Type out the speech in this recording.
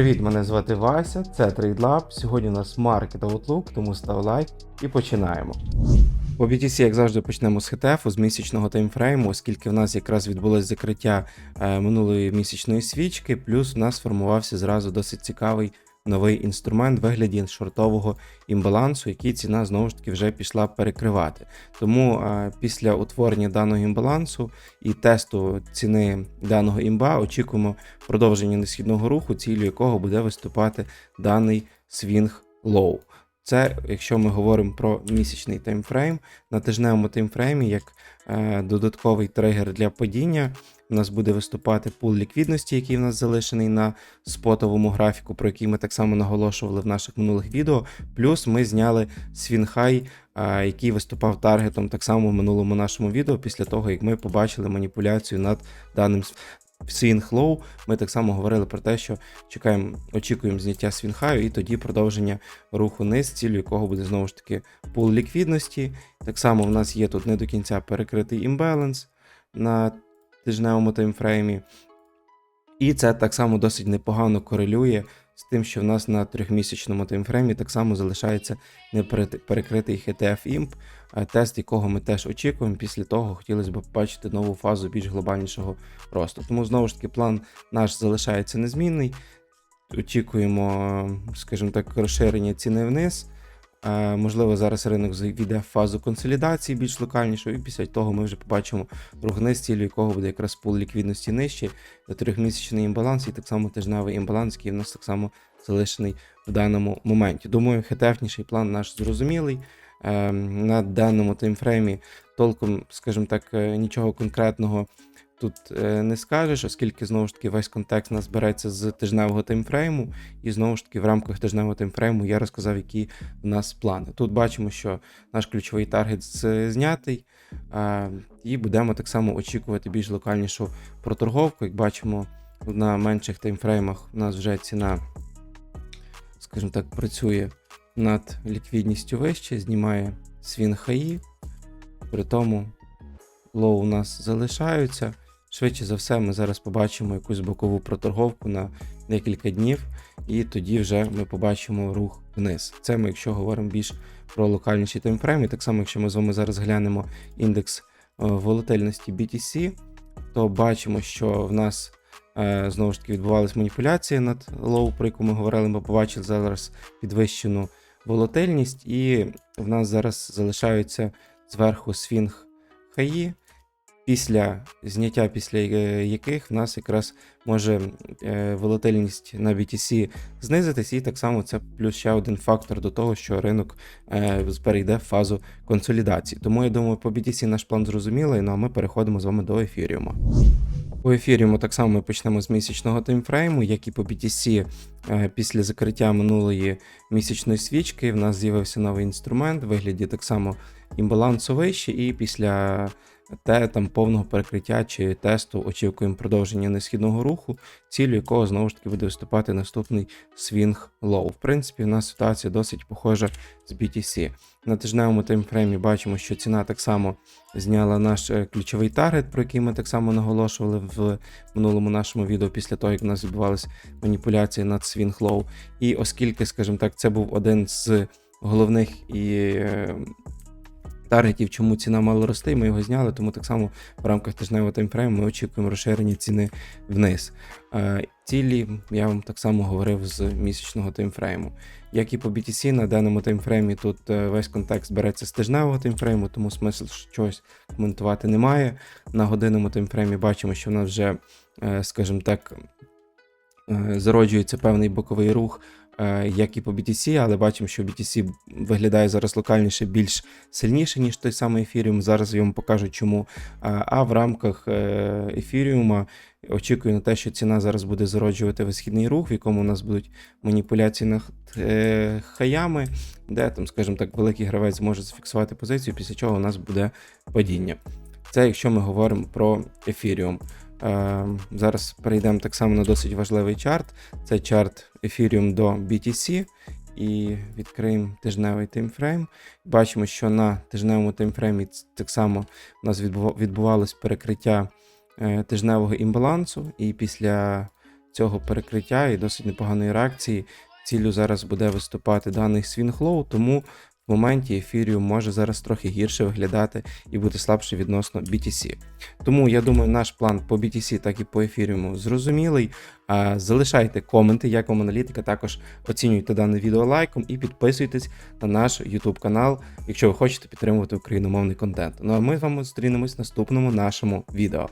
Привіт, мене звати Вася, це TradeLab. Сьогодні у нас Market Outlook, тому став лайк і починаємо. По BTC, як завжди, почнемо з HTF, з місячного таймфрейму, оскільки в нас якраз відбулось закриття е, минулої місячної свічки, плюс у нас сформувався зразу досить цікавий новий інструмент в вигляді шортового імбалансу, який ціна знову ж таки вже пішла перекривати. Тому після утворення даного імбалансу і тесту ціни даного імба очікуємо продовження несхідного руху, цілю якого буде виступати даний свінг лоу. Це якщо ми говоримо про місячний таймфрейм, на тижневому таймфреймі, як е, додатковий тригер для падіння, у нас буде виступати пул ліквідності, який в нас залишений на спотовому графіку, про який ми так само наголошували в наших минулих відео. Плюс ми зняли свінхай, який виступав таргетом так само в минулому нашому відео, після того як ми побачили маніпуляцію над даним Low, ми так само говорили про те, що чекаємо, очікуємо зняття свінхаю і тоді продовження руху низ, цілю якого буде знову ж таки пул ліквідності. Так само в нас є тут не до кінця перекритий імбаланс на тижневому таймфреймі. І це так само досить непогано корелює з тим, що в нас на трьохмісячному таймфреймі так само залишається неперекритий HTF IMP, е, тест якого ми теж очікуємо. Після того хотілося б побачити нову фазу більш глобальнішого росту. Тому знову ж таки план наш залишається незмінний. Очікуємо, скажімо так, розширення ціни вниз. Е, Можливо, зараз ринок війде в фазу консолідації більш локальнішої, і після того ми вже побачимо рух вниз, цілю якого буде якраз пул ліквідності нижче, трьохмісячний імбаланс і так само тижневий імбаланс, який в нас так само залишений в даному моменті. Думаю, хетефніший план наш зрозумілий. Е, На даному таймфреймі толком, скажімо так, е, нічого конкретного тут е, не скажеш, оскільки знову ж таки весь контекст нас береться з тижневого таймфрейму, і знову ж таки в рамках тижневого таймфрейму я розказав, які в нас плани. Тут бачимо, що наш ключовий таргет знятий, е, і будемо так само очікувати більш локальнішу проторговку. Як бачимо, на менших таймфреймах у нас вже ціна, скажімо так, працює над ліквідністю вище, знімає свін хаї, при тому лоу у нас залишаються. Швидше за все, ми зараз побачимо якусь бокову проторговку на декілька днів, і тоді вже ми побачимо рух вниз. Це ми, якщо говоримо більш про локальніші таймфрейми. Так само, якщо ми з вами зараз глянемо індекс е, волатильності BTC, то бачимо, що в нас е, знову ж таки відбувалися маніпуляції над лоу, про яку ми говорили. Ми побачили зараз підвищену волатильність, і в нас зараз залишаються зверху свінг хаї після зняття, після е, яких в нас якраз може е, волатильність на BTC знизитись, і так само це плюс ще один фактор до того, що ринок е, перейде в фазу консолідації. Тому я думаю, по BTC наш план зрозумілий. Ну а ми переходимо з вами до ефіріуму. По ефіріуму так само ми почнемо з місячного таймфрейму, як і по BTC після закриття минулої місячної свічки. В нас з'явився новий інструмент в вигляді так само імбалансу вище, і після те там повного перекриття чи тесту очікуємо продовження несхідного руху, цілю якого знову ж таки буде виступати наступний свінг лоу. В принципі, у нас ситуація досить похожа з BTC. На тижневому таймфреймі бачимо, що ціна так само зняла наш е, ключовий таргет, про який ми так само наголошували в минулому нашому відео після того, як у нас відбувалися маніпуляції над свінг лоу. І оскільки, скажімо так, це був один з головних і е, таргетів, чому ціна мала рости, ми його зняли, тому так само в рамках тижневого таймфрейму ми очікуємо розширення ціни вниз. Е, Цілі я вам так само говорив з місячного таймфрейму. Як і по BTC, на даному таймфреймі тут е, весь контекст береться з тижневого таймфрейму, тому смисл щось коментувати немає. На годинному таймфреймі бачимо, що в нас вже, е, скажімо так, зароджується певний боковий рух, як і по BTC, але бачимо, що BTC виглядає зараз локальніше більш сильніше, ніж той самий ефіріум. Зараз я вам покажу чому. А а в рамках е, ефіріума очікую на те, що ціна зараз буде зароджувати висхідний рух, в якому у нас будуть маніпуляції над е, хаями, де там, скажімо так, великий гравець зможе зафіксувати позицію, після чого у нас буде падіння. Це якщо ми говоримо про ефіріум. Е, Зараз перейдемо так само на досить важливий чарт. Це чарт Ethereum до BTC. І відкриємо тижневий таймфрейм. Бачимо, що на тижневому таймфреймі так само у нас відбувалось перекриття е, тижневого імбалансу, і після цього перекриття і досить непоганої реакції. Ціллю зараз буде виступати даний свінглоу, тому в моменті ефіріум може зараз трохи гірше виглядати і бути слабше відносно BTC. Тому я думаю, наш план по BTC, так і по ефіріуму зрозумілий. Залишайте коменти, як вам аналітика. Також оцінюйте дане відео лайком і підписуйтесь на наш YouTube канал, якщо ви хочете підтримувати україномовний контент. Ну а ми з вами зустрінемось в наступному нашому відео.